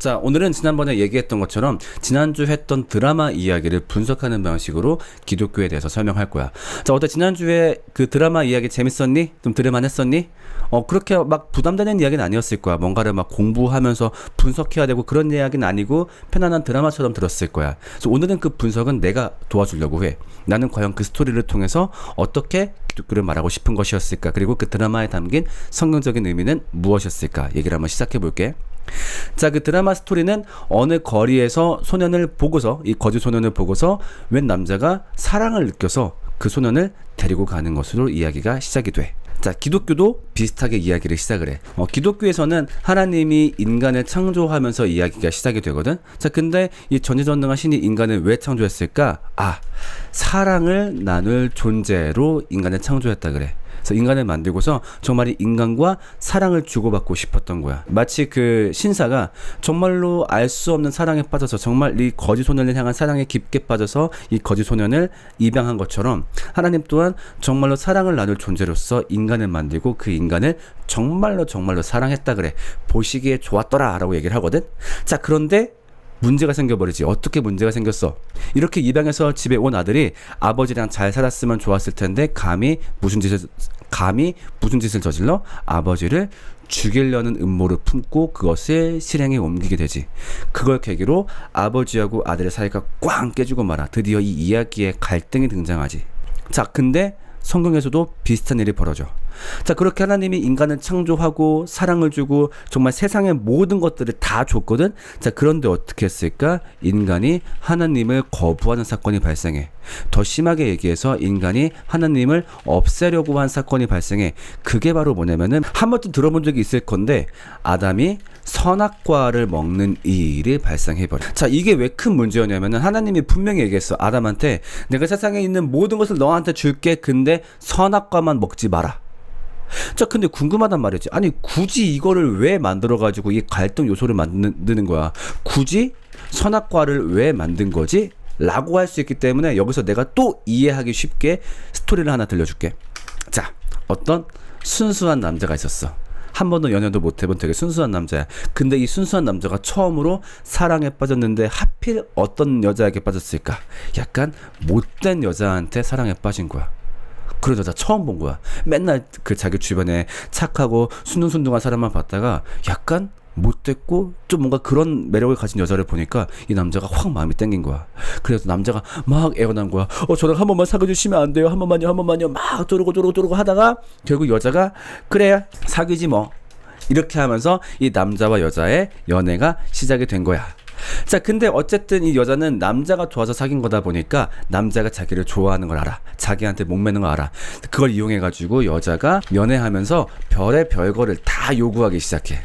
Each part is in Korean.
자, 오늘은 지난번에 얘기했던 것처럼 지난주 했던 드라마 이야기를 분석하는 방식으로 기독교에 대해서 설명할 거야. 자, 어때 지난주에 그 드라마 이야기 재밌었니? 좀 들을만 했었니? 어, 그렇게 막 부담되는 이야기는 아니었을 거야. 뭔가를 막 공부하면서 분석해야 되고 그런 이야기는 아니고 편안한 드라마처럼 들었을 거야. 그래서 오늘은 그 분석은 내가 도와주려고 해. 나는 과연 그 스토리를 통해서 어떻게 기독교를 말하고 싶은 것이었을까? 그리고 그 드라마에 담긴 성경적인 의미는 무엇이었을까? 얘기를 한번 시작해 볼게. 자, 그 드라마 스토리는 어느 거리에서 소년을 보고서, 이 거지 소년을 보고서 웬 남자가 사랑을 느껴서 그 소년을 데리고 가는 것으로 이야기가 시작이 돼. 자, 기독교도 비슷하게 이야기를 시작을 해. 어, 기독교에서는 하나님이 인간을 창조하면서 이야기가 시작이 되거든. 자, 근데 이 전지전능한 신이 인간을 왜 창조했을까? 아, 사랑을 나눌 존재로 인간을 창조했다 그래. 그래서 인간을 만들고서 정말 이 인간과 사랑을 주고받고 싶었던 거야. 마치 그 신사가 정말로 알 수 없는 사랑에 빠져서 정말 이 거지 소년을 향한 사랑에 깊게 빠져서 이 거지 소년을 입양한 것처럼 하나님 또한 정말로 사랑을 나눌 존재로서 인간을 만들고 그 인간을 정말로 정말로 사랑했다 그래. 보시기에 좋았더라 라고 얘기를 하거든. 자, 그런데 문제가 생겨버리지. 어떻게 문제가 생겼어? 이렇게 입양해서 집에 온 아들이 아버지랑 잘 살았으면 좋았을 텐데 감히 무슨 짓을 감히 무슨 짓을 저질러 아버지를 죽이려는 음모를 품고 그것을 실행에 옮기게 되지. 그걸 계기로 아버지하고 아들의 사이가 꽝 깨지고 말아. 드디어 이 이야기에 갈등이 등장하지. 자, 근데 성경에서도 비슷한 일이 벌어져. 자, 그렇게 하나님이 인간을 창조하고 사랑을 주고 정말 세상의 모든 것들을 다 줬거든? 자, 그런데 어떻게 했을까? 인간이 하나님을 거부하는 사건이 발생해. 더 심하게 얘기해서 인간이 하나님을 없애려고 한 사건이 발생해. 그게 바로 뭐냐면은 한 번쯤 들어본 적이 있을 건데 아담이 선악과를 먹는 이 일이 발생해버려. 자, 이게 왜 큰 문제였냐면은 하나님이 분명히 얘기했어. 아담한테 내가 세상에 있는 모든 것을 너한테 줄게. 근데 선악과만 먹지 마라. 자, 근데 궁금하단 말이지. 아니, 굳이 이거를 왜 만들어가지고 이 갈등 요소를 만드는 거야? 굳이 선악과를 왜 만든 거지? 라고 할 수 있기 때문에 여기서 내가 또 이해하기 쉽게 스토리를 하나 들려줄게. 자, 어떤 순수한 남자가 있었어. 한 번도 연애도 못 해본 되게 순수한 남자야. 근데 이 순수한 남자가 처음으로 사랑에 빠졌는데 하필 어떤 여자에게 빠졌을까? 약간 못된 여자한테 사랑에 빠진 거야. 그런 여자 처음 본 거야. 맨날 그 자기 주변에 착하고 순둥순둥한 사람만 봤다가 약간 못됐고 좀 뭔가 그런 매력을 가진 여자를 보니까 이 남자가 확 마음이 땡긴 거야. 그래서 남자가 막 애원한 거야. 어 저랑 한 번만 사귀어 주시면 안 돼요? 한 번만요, 한 번만요. 막 쪼르고 쪼르고 쪼르고 하다가 결국 여자가 그래 사귀지 뭐 이렇게 하면서 이 남자와 여자의 연애가 시작이 된 거야. 자, 근데 어쨌든 이 여자는 남자가 좋아서 사귄 거다 보니까 남자가 자기를 좋아하는 걸 알아. 자기한테 목매는 걸 알아. 그걸 이용해가지고 여자가 연애하면서 별의 별거를 다 요구하기 시작해.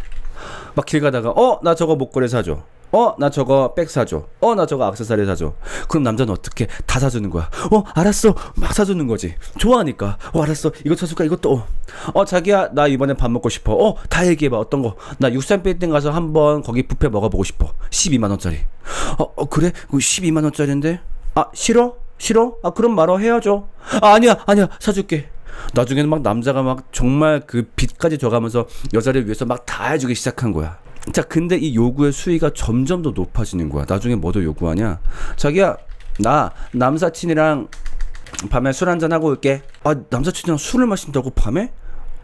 막 길 가다가, 어, 나 저거 목걸이 사줘. 어, 나 저거 백 사줘. 어, 나 저거 악세사리 사줘. 그럼 남자는 어떻게 다 사주는 거야. 어, 알았어. 막 사주는 거지. 좋아하니까. 어, 알았어. 이거 사줄까? 이것도. 어, 어 자기야, 나 이번에 밥 먹고 싶어. 어, 다 얘기해봐. 어떤 거. 나 육산 빌딩 가서 한번 거기 뷔페 먹어보고 싶어. 12만 원짜리. 어, 어, 그래? 12만 원짜리인데? 아, 싫어? 싫어? 아, 그럼 말어. 헤어져. 아, 아니야, 아니야. 사줄게. 나중에는 막 남자가 막 정말 그 빚까지 져가면서 여자를 위해서 막 다 해주기 시작한 거야. 자, 근데 이 요구의 수위가 점점 더 높아지는 거야. 나중에 뭐도 요구하냐? 자기야, 나 남사친이랑 밤에 술 한잔 하고 올게. 아, 남사친이랑 술을 마신다고 밤에?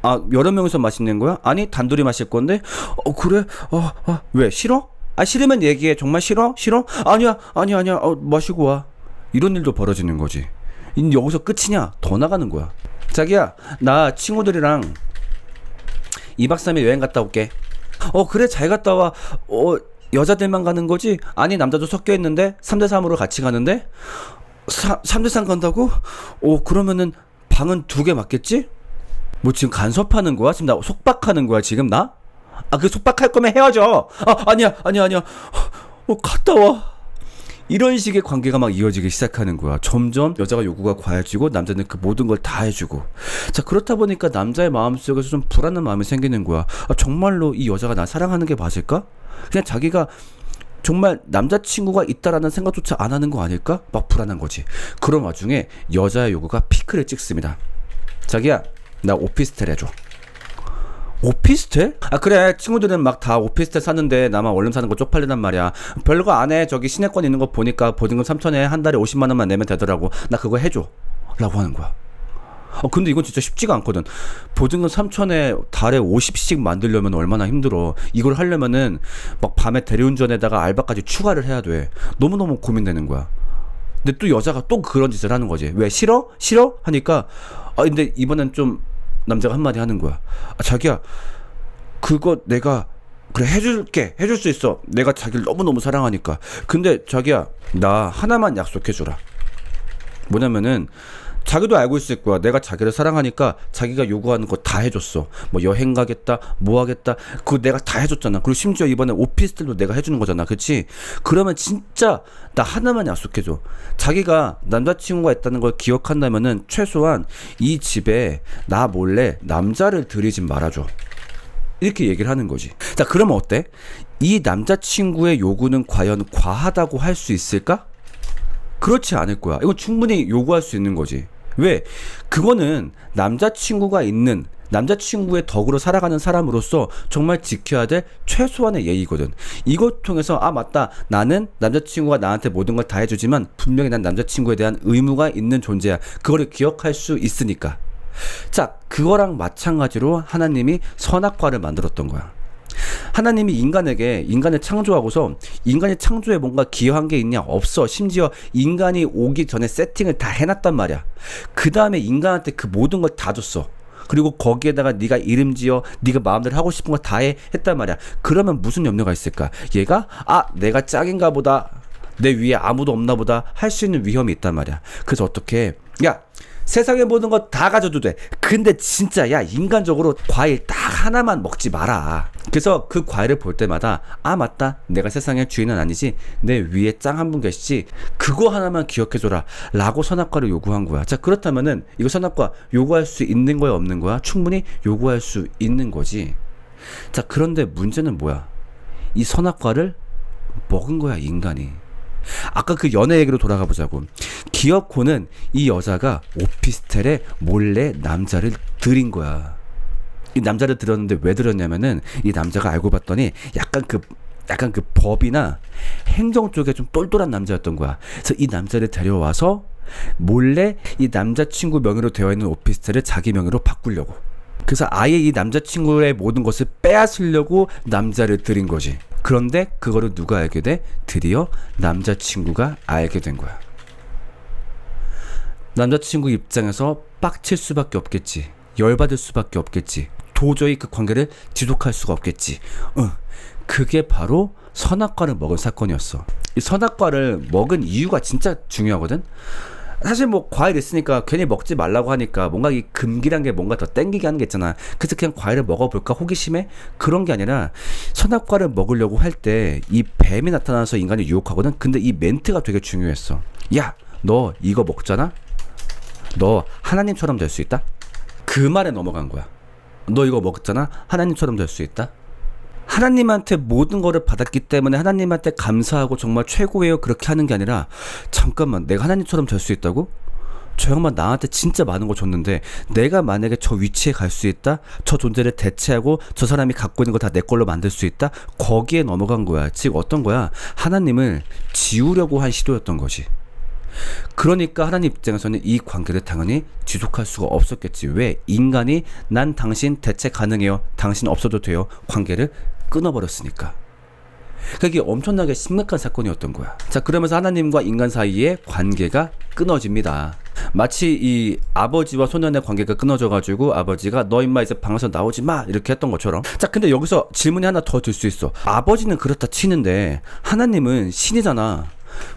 아, 여러 명이서 마시는 거야? 아니, 단둘이 마실 건데? 어, 그래? 어, 어, 왜? 싫어? 아, 싫으면 얘기해. 정말 싫어? 싫어? 아니야, 아니야, 아니야. 어, 마시고 와. 이런 일도 벌어지는 거지. 이 여기서 끝이냐? 더 나가는 거야. 자기야, 나 친구들이랑 2박 3일 여행 갔다 올게. 어, 그래, 잘 갔다 와. 어, 여자들만 가는 거지? 아니, 남자도 섞여 있는데? 3대 3으로 같이 가는데? 3, 3대 3 간다고? 어, 그러면은 방은 두 개 맞겠지? 뭐 지금 간섭하는 거야? 지금 나 속박하는 거야, 지금 나? 아, 그 속박할 거면 헤어져. 아, 아니야, 아니야, 아니야. 어, 갔다 와. 이런 식의 관계가 막 이어지기 시작하는 거야. 점점 여자가 요구가 과해지고 남자는 그 모든 걸 다 해주고. 자 그렇다 보니까 남자의 마음속에서 좀 불안한 마음이 생기는 거야. 아, 정말로 이 여자가 나 사랑하는 게 맞을까? 그냥 자기가 정말 남자친구가 있다라는 생각조차 안 하는 거 아닐까? 막 불안한 거지. 그런 와중에 여자의 요구가 피크를 찍습니다. 자기야, 나 오피스텔 해줘. 오피스텔? 아 그래. 친구들은 막 다 오피스텔 사는데 나만 원룸 사는 거 쪽팔리단 말이야. 별거 안 해 저기 시내권 있는 거 보니까 보증금 3천에 한 달에 50만 원만 내면 되더라고. 나 그거 해줘. 라고 하는 거야. 어 근데 이건 진짜 쉽지가 않거든. 보증금 3천에 달에 50씩 만들려면 얼마나 힘들어. 이걸 하려면은 막 밤에 대리운전에다가 알바까지 추가를 해야 돼. 너무너무 고민되는 거야. 근데 또 여자가 또 그런 짓을 하는 거지. 왜? 싫어? 싫어? 하니까 아 근데 이번엔 좀 남자가 한마디 하는 거야. 아 자기야 그거 내가 그래 해줄게. 해줄 수 있어. 내가 자기를 너무너무 사랑하니까. 근데 자기야 나 하나만 약속해주라. 뭐냐면은 자기도 알고 있을 거야 내가 자기를 사랑하니까 자기가 요구하는 거 다 해줬어 뭐 여행 가겠다 뭐 하겠다 그거 내가 다 해줬잖아 그리고 심지어 이번에 오피스텔도 내가 해주는 거잖아 그치 그러면 진짜 나 하나만 약속해줘 자기가 남자친구가 있다는 걸 기억한다면은 최소한 이 집에 나 몰래 남자를 들이진 말아줘 이렇게 얘기를 하는 거지. 자, 그러면 어때? 이 남자친구의 요구는 과연 과하다고 할 수 있을까? 그렇지 않을 거야. 이건 충분히 요구할 수 있는 거지. 왜? 그거는 남자친구가 있는 남자친구의 덕으로 살아가는 사람으로서 정말 지켜야 될 최소한의 예의거든. 이것 통해서, 아, 맞다. 나는 남자친구가 나한테 모든 걸 다 해주지만 분명히 난 남자친구에 대한 의무가 있는 존재야. 그거를 기억할 수 있으니까. 자, 그거랑 마찬가지로 하나님이 선악과를 만들었던 거야. 하나님이 인간에게 인간을 창조하고서 인간이 창조에 뭔가 기여한 게 있냐? 없어. 심지어 인간이 오기 전에 세팅을 다 해놨단 말이야. 그 다음에 인간한테 그 모든 걸 다 줬어. 그리고 거기에다가 네가 이름 지어 네가 마음대로 하고 싶은 거 다 해 했단 말이야. 그러면 무슨 염려가 있을까? 얘가 아 내가 짝인가 보다. 내 위에 아무도 없나 보다. 할 수 있는 위험이 있단 말이야. 그래서 어떻게 야 세상에 모든 거 다 가져도 돼. 근데 진짜 야 인간적으로 과일 딱 하나만 먹지 마라. 그래서 그 과일을 볼 때마다 아 맞다 내가 세상의 주인은 아니지 내 위에 짱 한 분 계시지 그거 하나만 기억해줘라 라고 선악과를 요구한 거야. 자 그렇다면은 이거 선악과 요구할 수 있는 거야 없는 거야? 충분히 요구할 수 있는 거지. 자 그런데 문제는 뭐야? 이 선악과를 먹은 거야 인간이. 아까 그 연애 얘기로 돌아가 보자고. 기어코는 이 여자가 오피스텔에 몰래 남자를 들인 거야. 이 남자를 들었는데 왜 들었냐면은 이 남자가 알고 봤더니 약간 그 약간 그 법이나 행정 쪽에 좀 똘똘한 남자였던 거야. 그래서 이 남자를 데려와서 몰래 이 남자친구 명의로 되어 있는 오피스텔을 자기 명의로 바꾸려고. 그래서 아예 이 남자친구의 모든 것을 빼앗으려고 남자를 들인 거지. 그런데 그거를 누가 알게 돼? 드디어 남자친구가 알게 된 거야. 남자친구 입장에서 빡칠 수밖에 없겠지. 열받을 수밖에 없겠지. 도저히 그 관계를 지속할 수가 없겠지. 어, 그게 바로 선악과를 먹은 사건이었어. 이 선악과를 먹은 이유가 진짜 중요하거든. 사실 뭐 과일 있으니까 괜히 먹지 말라고 하니까 뭔가 이 금기란 게 뭔가 더 땡기게 하는 게 있잖아. 그래서 그냥 과일을 먹어볼까 호기심에 그런 게 아니라 선악과를 먹으려고 할 때 이 뱀이 나타나서 인간을 유혹하거든. 근데 이 멘트가 되게 중요했어. 야, 너 이거 먹잖아? 너 하나님처럼 될 수 있다? 그 말에 넘어간 거야. 너 이거 먹잖아? 하나님처럼 될 수 있다? 하나님한테 모든 거를 받았기 때문에 하나님한테 감사하고 정말 최고예요 그렇게 하는 게 아니라 잠깐만 내가 하나님처럼 될 수 있다고? 저 양반 나한테 진짜 많은 거 줬는데 내가 만약에 저 위치에 갈 수 있다? 저 존재를 대체하고 저 사람이 갖고 있는 거 다 내 걸로 만들 수 있다? 거기에 넘어간 거야. 즉 어떤 거야? 하나님을 지우려고 한 시도였던 거지. 그러니까 하나님 입장에서는 이 관계를 당연히 지속할 수가 없었겠지. 왜? 인간이 난 당신 대체 가능해요. 당신 없어도 돼요. 관계를 끊어버렸으니까. 그게 엄청나게 심각한 사건이었던 거야. 자, 그러면서 하나님과 인간 사이의 관계가 끊어집니다. 마치 이 아버지와 소년의 관계가 끊어져가지고 아버지가 너 임마 이제 방에서 나오지 마 이렇게 했던 것처럼. 자, 근데 여기서 질문이 하나 더 들 수 있어. 아버지는 그렇다 치는데 하나님은 신이잖아.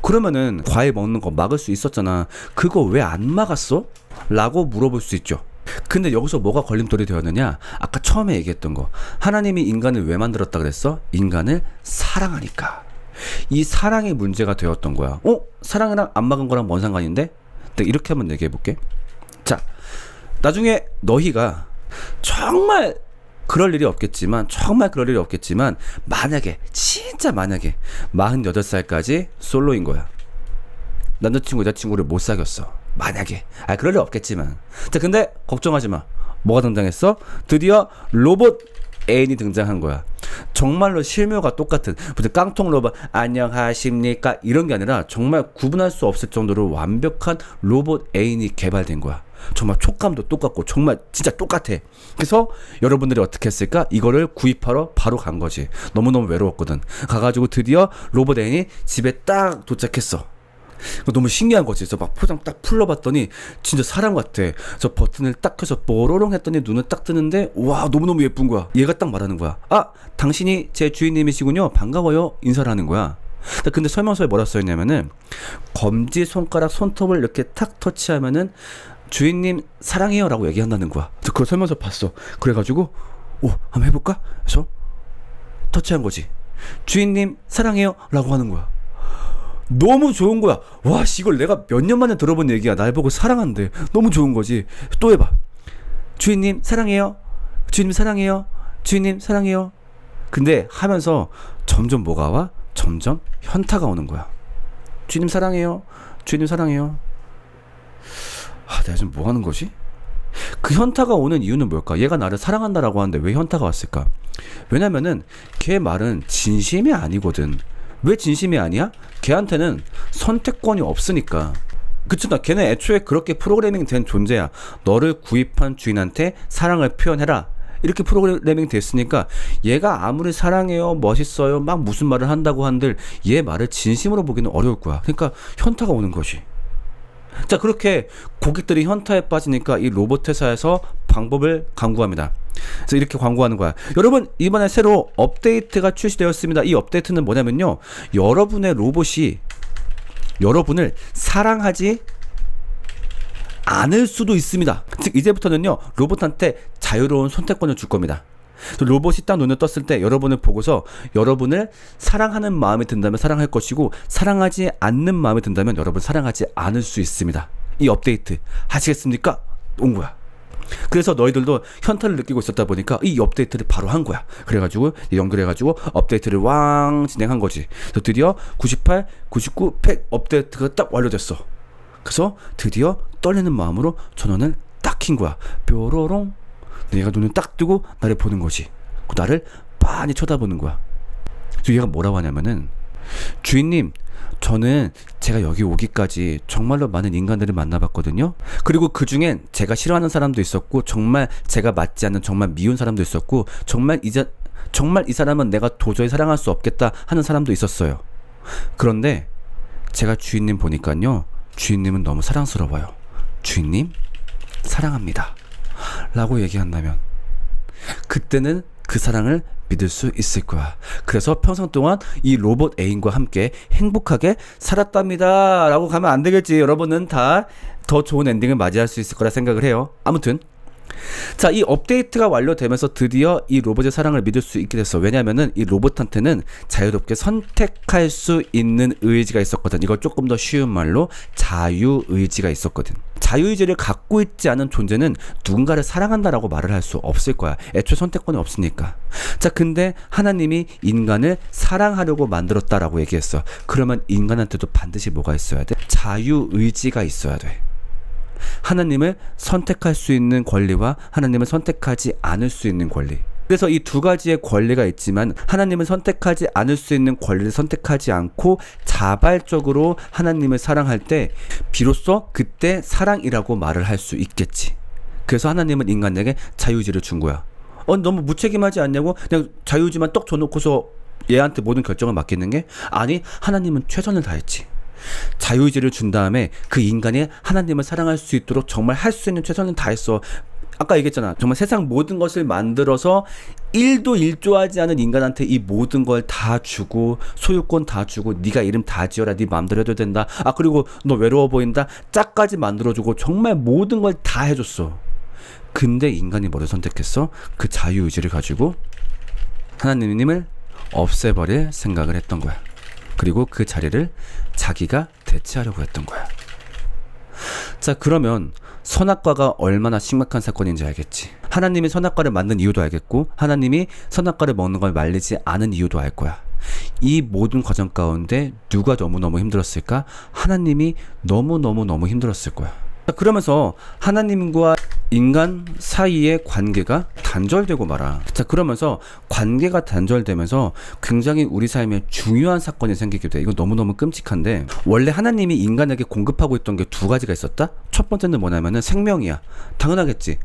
그러면은 과일 먹는 거 막을 수 있었잖아. 그거 왜 안 막았어? 라고 물어볼 수 있죠. 근데 여기서 뭐가 걸림돌이 되었느냐? 아까 처음에 얘기했던 거. 하나님이 인간을 왜 만들었다 그랬어? 인간을 사랑하니까. 이 사랑이 문제가 되었던 거야. 어? 사랑이랑 안 막은 거랑 뭔 상관인데? 이렇게 한번 얘기해 볼게. 자, 나중에 너희가 정말 그럴 일이 없겠지만 정말 그럴 일이 없겠지만 만약에 진짜 만약에 48살까지 솔로인 거야. 남자친구 여자친구를 못 사귀었어. 만약에 아 그럴 일 없겠지만 자 근데 걱정하지 마. 뭐가 등장했어? 드디어 로봇 애인이 등장한 거야. 정말로 실묘가 똑같은 무슨 깡통 로봇 안녕하십니까 이런 게 아니라 정말 구분할 수 없을 정도로 완벽한 로봇 애인이 개발된 거야. 정말 촉감도 똑같고 정말 진짜 똑같아. 그래서 여러분들이 어떻게 했을까? 이거를 구입하러 바로 간 거지. 너무너무 외로웠거든. 가가지고 드디어 로봇 애인이 집에 딱 도착했어. 너무 신기한 거지. 그래서 막 포장 딱 풀러봤더니 진짜 사람 같아. 저 버튼을 딱 켜서 뽀로롱 했더니 눈을 딱 뜨는데 와 너무너무 예쁜 거야. 얘가 딱 말하는 거야. 아 당신이 제 주인님이시군요. 반가워요. 인사를 하는 거야. 근데 설명서에 뭐라 써있냐면은 검지 손가락 손톱을 이렇게 탁 터치하면은 주인님 사랑해요라고 얘기한다는 거야. 그래서 그걸 설명서 봤어. 그래가지고 오 한번 해볼까? 그래서 터치한 거지. 주인님 사랑해요라고 하는 거야. 너무 좋은 거야. 와, 씨, 이걸 내가 몇 년 만에 들어본 얘기야. 날 보고 사랑한대. 너무 좋은 거지. 또 해봐. 주인님, 사랑해요. 주인님, 사랑해요. 주인님, 사랑해요. 근데 하면서 점점 뭐가 와? 점점 현타가 오는 거야. 주인님, 사랑해요. 주인님, 사랑해요. 아, 내가 지금 뭐 하는 거지? 그 현타가 오는 이유는 뭘까? 얘가 나를 사랑한다라고 하는데 왜 현타가 왔을까? 왜냐면은 걔 말은 진심이 아니거든. 왜 진심이 아니야? 걔한테는 선택권이 없으니까. 그치 나 걔는 애초에 그렇게 프로그래밍 된 존재야. 너를 구입한 주인한테 사랑을 표현해라. 이렇게 프로그래밍 됐으니까 얘가 아무리 사랑해요, 멋있어요, 막 무슨 말을 한다고 한들 얘 말을 진심으로 보기는 어려울 거야. 그러니까 현타가 오는 것이. 자 그렇게 고객들이 현타에 빠지니까 이 로봇 회사에서 방법을 강구합니다. 그래서 이렇게 광고하는 거야. 여러분 이번에 새로 업데이트가 출시되었습니다. 이 업데이트는 뭐냐면요. 여러분의 로봇이 여러분을 사랑하지 않을 수도 있습니다. 즉 이제부터는요 로봇한테 자유로운 선택권을 줄 겁니다. 로봇이 딱 눈을 떴을 때 여러분을 보고서 여러분을 사랑하는 마음이 든다면 사랑할 것이고 사랑하지 않는 마음이 든다면 여러분 사랑하지 않을 수 있습니다. 이 업데이트 하시겠습니까? 온 거야. 그래서 너희들도 현타를 느끼고 있었다 보니까 이 업데이트를 바로 한 거야. 그래가지고 연결해가지고 업데이트를 왕 진행한 거지. 그래서 드디어 98, 99, 100 업데이트가 딱 완료됐어. 그래서 드디어 떨리는 마음으로 전원을 딱 킨 거야. 뾰로롱. 얘가 눈을 딱 뜨고 나를 보는 거지. 그 나를 빤히 쳐다보는 거야. 그래서 얘가 뭐라고 하냐면은 주인님, 저는 제가 여기 오기까지 정말로 많은 인간들을 만나봤거든요. 그리고 그 중엔 제가 싫어하는 사람도 있었고, 정말 제가 맞지 않는 정말 미운 사람도 있었고, 정말 이제 정말 이 사람은 내가 도저히 사랑할 수 없겠다 하는 사람도 있었어요. 그런데 제가 주인님 보니까요, 주인님은 너무 사랑스러워요. 주인님, 사랑합니다. 라고 얘기한다면, 그때는 그 사랑을 믿을 수 있을 거야. 그래서 평생 동안 이 로봇 애인과 함께 행복하게 살았답니다. 라고 가면 안 되겠지. 여러분은 다 더 좋은 엔딩을 맞이할 수 있을 거라 생각을 해요. 아무튼. 자, 이 업데이트가 완료되면서 드디어 이 로봇의 사랑을 믿을 수 있게 됐어. 왜냐면은 이 로봇한테는 자유롭게 선택할 수 있는 의지가 있었거든. 이걸 조금 더 쉬운 말로 자유 의지가 있었거든. 자유 의지를 갖고 있지 않은 존재는 누군가를 사랑한다라고 말을 할 수 없을 거야. 애초에 선택권이 없으니까. 자, 근데 하나님이 인간을 사랑하려고 만들었다라고 얘기했어. 그러면 인간한테도 반드시 뭐가 있어야 돼? 자유 의지가 있어야 돼. 하나님을 선택할 수 있는 권리와 하나님을 선택하지 않을 수 있는 권리. 그래서 이 두 가지의 권리가 있지만 하나님을 선택하지 않을 수 있는 권리를 선택하지 않고 자발적으로 하나님을 사랑할 때 비로소 그때 사랑이라고 말을 할 수 있겠지. 그래서 하나님은 인간에게 자유의지를 준 거야. 어 너무 무책임하지 않냐고 그냥 자유의지만 떡 줘놓고서 얘한테 모든 결정을 맡기는 게 아니 하나님은 최선을 다했지. 자유의지를 준 다음에 그 인간이 하나님을 사랑할 수 있도록 정말 할 수 있는 최선을 다했어. 아까 얘기했잖아. 정말 세상 모든 것을 만들어서 1도 1조하지 않은 인간한테 이 모든 걸 다 주고 소유권 다 주고 네가 이름 다 지어라 네 마음대로 해도 된다. 아 그리고 너 외로워 보인다. 짝까지 만들어주고 정말 모든 걸 다 해줬어. 근데 인간이 뭐를 선택했어? 그 자유의지를 가지고 하나님을 없애버릴 생각을 했던 거야. 그리고 그 자리를 자기가 대체하려고 했던 거야. 자, 그러면 선악과가 얼마나 심각한 사건인지 알겠지. 하나님이 선악과를 만든 이유도 알겠고, 하나님이 선악과를 먹는 걸 말리지 않은 이유도 알 거야. 이 모든 과정 가운데 누가 너무너무 힘들었을까? 하나님이 너무너무너무 힘들었을 거야. 자, 그러면서 하나님과 인간 사이의 관계가 단절되고 말아. 자, 그러면서 관계가 단절되면서 굉장히 우리 삶에 중요한 사건이 생기게 돼. 이건 너무너무 끔찍한데, 원래 하나님이 인간에게 공급하고 있던 게 두 가지가 있었다? 첫 번째는 뭐냐면은 생명이야. 당연하겠지.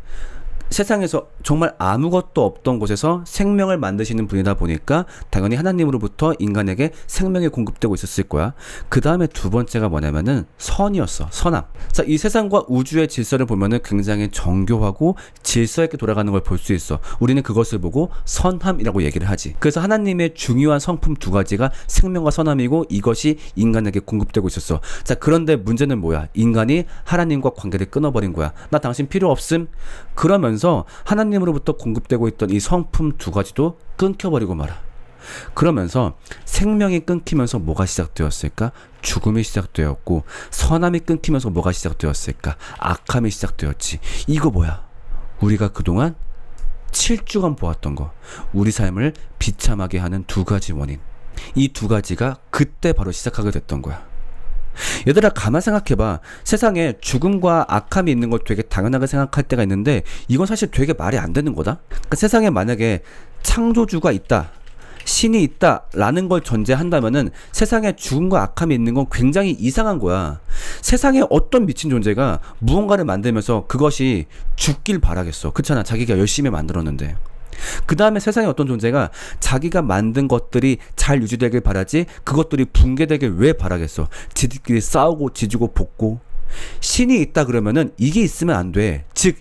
세상에서 정말 아무것도 없던 곳에서 생명을 만드시는 분이다 보니까 당연히 하나님으로부터 인간에게 생명이 공급되고 있었을 거야. 그 다음에 두 번째가 뭐냐면은 선이었어. 선함. 자, 이 세상과 우주의 질서를 보면은 굉장히 정교하고 질서 있게 돌아가는 걸 볼 수 있어. 우리는 그것을 보고 선함이라고 얘기를 하지. 그래서 하나님의 중요한 성품 두 가지가 생명과 선함이고 이것이 인간에게 공급되고 있었어. 자, 그런데 문제는 뭐야? 인간이 하나님과 관계를 끊어버린 거야. 나 당신 필요 없음. 그러면서 하나님으로부터 공급되고 있던 이 성품 두 가지도 끊겨버리고 말아. 그러면서 생명이 끊기면서 뭐가 시작되었을까? 죽음이 시작되었고 선함이 끊기면서 뭐가 시작되었을까? 악함이 시작되었지. 이거 뭐야? 우리가 그동안 7주간 보았던 거. 우리 삶을 비참하게 하는 두 가지 원인. 이 두 가지가 그때 바로 시작하게 됐던 거야. 얘들아 가만 생각해봐. 세상에 죽음과 악함이 있는 걸 되게 당연하게 생각할 때가 있는데 이건 사실 되게 말이 안 되는 거다? 그러니까 세상에 만약에 창조주가 있다 신이 있다라는 걸 전제한다면은 세상에 죽음과 악함이 있는 건 굉장히 이상한 거야. 세상에 어떤 미친 존재가 무언가를 만들면서 그것이 죽길 바라겠어. 그렇잖아. 자기가 열심히 만들었는데 그 다음에 세상에 어떤 존재가 자기가 만든 것들이 잘 유지되길 바라지 그것들이 붕괴되길 왜 바라겠어? 지들끼리 싸우고 지지고 볶고 신이 있다 그러면은 이게 있으면 안 돼. 즉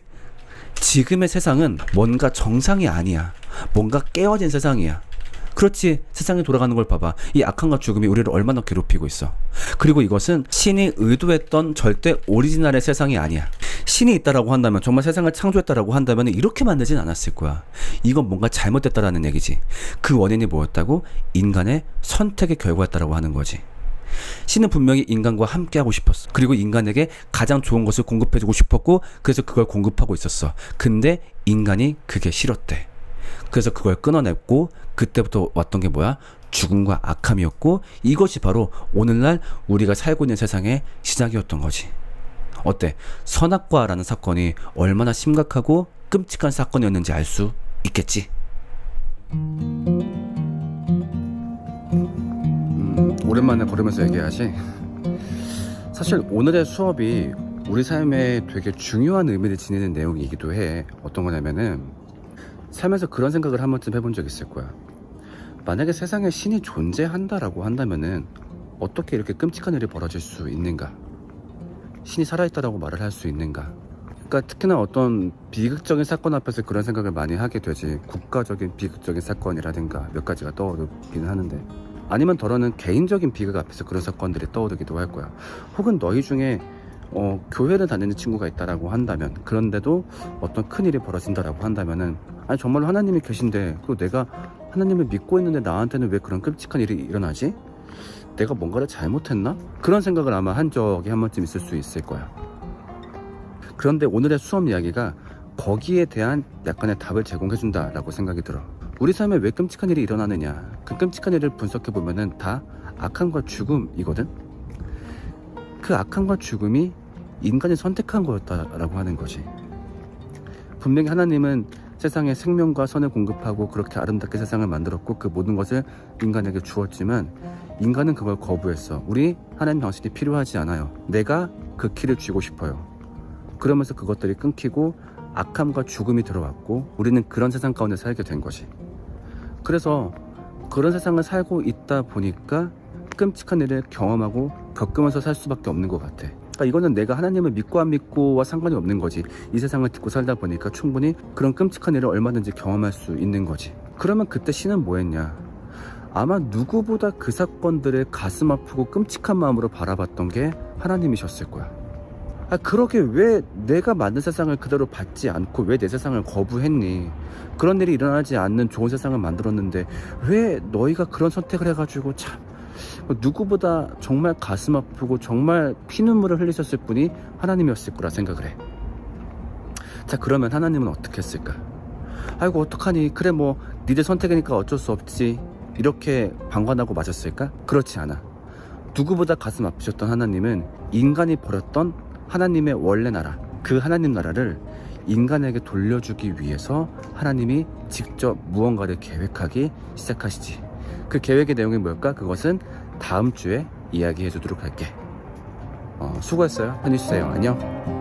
지금의 세상은 뭔가 정상이 아니야. 뭔가 깨어진 세상이야. 그렇지 세상이 돌아가는 걸 봐봐. 이 악함과 죽음이 우리를 얼마나 괴롭히고 있어. 그리고 이것은 신이 의도했던 절대 오리지널의 세상이 아니야. 신이 있다라고 한다면 정말 세상을 창조했다라고 한다면 이렇게 만들진 않았을 거야. 이건 뭔가 잘못됐다라는 얘기지. 그 원인이 뭐였다고? 인간의 선택의 결과였다라고 하는 거지. 신은 분명히 인간과 함께하고 싶었어. 그리고 인간에게 가장 좋은 것을 공급해주고 싶었고, 그래서 그걸 공급하고 있었어. 근데 인간이 그게 싫었대. 그래서 그걸 끊어냈고, 그때부터 왔던 게 뭐야? 죽음과 악함이었고, 이것이 바로 오늘날 우리가 살고 있는 세상의 시작이었던 거지. 어때? 선악과라는 사건이 얼마나 심각하고 끔찍한 사건이었는지 알 수 있겠지? 음, 오랜만에 걸으면서 얘기하지. 사실 오늘의 수업이 우리 삶에 되게 중요한 의미를 지니는 내용이기도 해. 어떤 거냐면은 살면서 그런 생각을 한 번쯤 해본 적 있을 거야. 만약에 세상에 신이 존재한다라고 한다면은 어떻게 이렇게 끔찍한 일이 벌어질 수 있는가? 신이 살아있다라고 말을 할 수 있는가? 그러니까 특히나 어떤 비극적인 사건 앞에서 그런 생각을 많이 하게 되지. 국가적인 비극적인 사건이라든가 몇 가지가 떠오르기는 하는데. 아니면 덜어는 개인적인 비극 앞에서 그런 사건들이 떠오르기도 할 거야. 혹은 너희 중에 어, 교회를 다니는 친구가 있다라고 한다면 그런데도 어떤 큰 일이 벌어진다라고 한다면은 아니 정말로 하나님이 계신데 그리고 내가 하나님을 믿고 있는데 나한테는 왜 그런 끔찍한 일이 일어나지? 내가 뭔가를 잘못했나? 그런 생각을 아마 한 적이 한 번쯤 있을 수 있을 거야. 그런데 오늘의 수업 이야기가 거기에 대한 약간의 답을 제공해준다라고 생각이 들어. 우리 삶에 왜 끔찍한 일이 일어나느냐? 그 끔찍한 일을 분석해 보면은 다 악함과 죽음이거든. 그 악함과 죽음이 인간이 선택한 거였다라고 하는 거지. 분명히 하나님은 세상에 생명과 선을 공급하고 그렇게 아름답게 세상을 만들었고 그 모든 것을 인간에게 주었지만 인간은 그걸 거부했어. 우리 하나님 당신이 필요하지 않아요. 내가 그 키를 쥐고 싶어요. 그러면서 그것들이 끊기고 악함과 죽음이 들어왔고 우리는 그런 세상 가운데 살게 된 것이. 그래서 그런 세상을 살고 있다 보니까 끔찍한 일을 경험하고 겪으면서 살 수밖에 없는 것 같아. 그러니까 이거는 내가 하나님을 믿고 안 믿고와 상관이 없는 거지. 이 세상을 듣고 살다 보니까 충분히 그런 끔찍한 일을 얼마든지 경험할 수 있는 거지. 그러면 그때 신은 뭐 했냐? 아마 누구보다 그 사건들을 가슴 아프고 끔찍한 마음으로 바라봤던 게 하나님이셨을 거야. 아, 그러게 왜 내가 만든 세상을 그대로 받지 않고 왜 내 세상을 거부했니? 그런 일이 일어나지 않는 좋은 세상을 만들었는데 왜 너희가 그런 선택을 해가지고 참 누구보다 정말 가슴 아프고 정말 피눈물을 흘리셨을 분이 하나님이었을 거라 생각을 해. 자 그러면 하나님은 어떻게 했을까? 아이고 어떡하니 그래 뭐 니들 선택이니까 어쩔 수 없지 이렇게 방관하고 마셨을까? 그렇지 않아. 누구보다 가슴 아프셨던 하나님은 인간이 버렸던 하나님의 원래 나라 그 하나님 나라를 인간에게 돌려주기 위해서 하나님이 직접 무언가를 계획하기 시작하시지. 그 계획의 내용이 뭘까? 그것은 다음 주에 이야기해 주도록 할게. 어, 수고했어요. 편히 쉬세요. 안녕.